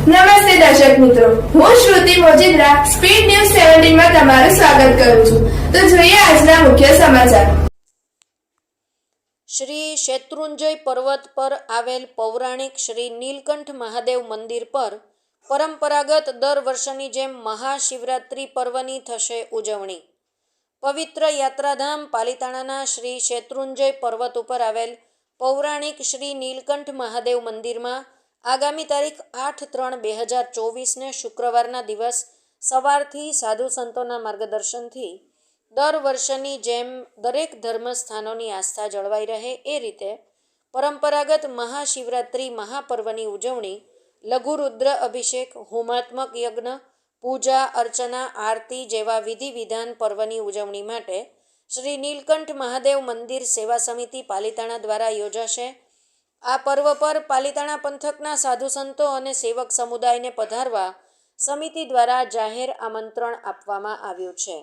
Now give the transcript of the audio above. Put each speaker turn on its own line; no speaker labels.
નમસ્તે દર્શક મિત્રો. હું શ્રુતિ મોજીદ્રા, સ્પીડ ન્યૂઝ સેવન્ટીનમાં તમારું સ્વાગત કરું છું. તો જોઈએ આજના મુખ્ય સમાચાર.
શ્રી શેત્રુંજય પર્વત પર આવેલ પૌરાણિક શ્રી નીલકંઠ મહાદેવ મંદિર પર પરંપરાગત દર વર્ષની જેમ મહાશિવરાત્રિ પર્વની થશે ઉજવણી. પવિત્ર યાત્રાધામ પાલિતાણાના શ્રી શેત્રુંજય પર્વત ઉપર આવેલ પૌરાણિક શ્રી નીલકંઠ મહાદેવ મંદિરમાં આગામી તારીખ આઠ ત્રણ બે હજાર ચોવીસને શુક્રવારના દિવસ સવારથી સાધુ સંતોના માર્ગદર્શનથી દર વર્ષની જેમ દરેક ધર્મસ્થાનોની આસ્થા જળવાઈ રહે એ રીતે પરંપરાગત મહાશિવરાત્રિ મહાપર્વની ઉજવણી લઘુરુદ્ર અભિષેક, હોમાત્મક યજ્ઞ, પૂજા, અર્ચના, આરતી જેવા વિધિ વિધાન પર્વની ઉજવણી માટે શ્રી નીલકંઠ મહાદેવ મંદિર સેવા સમિતિ પાલિતાણા દ્વારા યોજાશે. આ પર્વ પર પાલિતાણા પંથકના સાધુ સંતો અને સેવક સમુદાયને પધારવા સમિતિ દ્વારા જાહેર આમંત્રણ આપવામાં આવ્યું છે.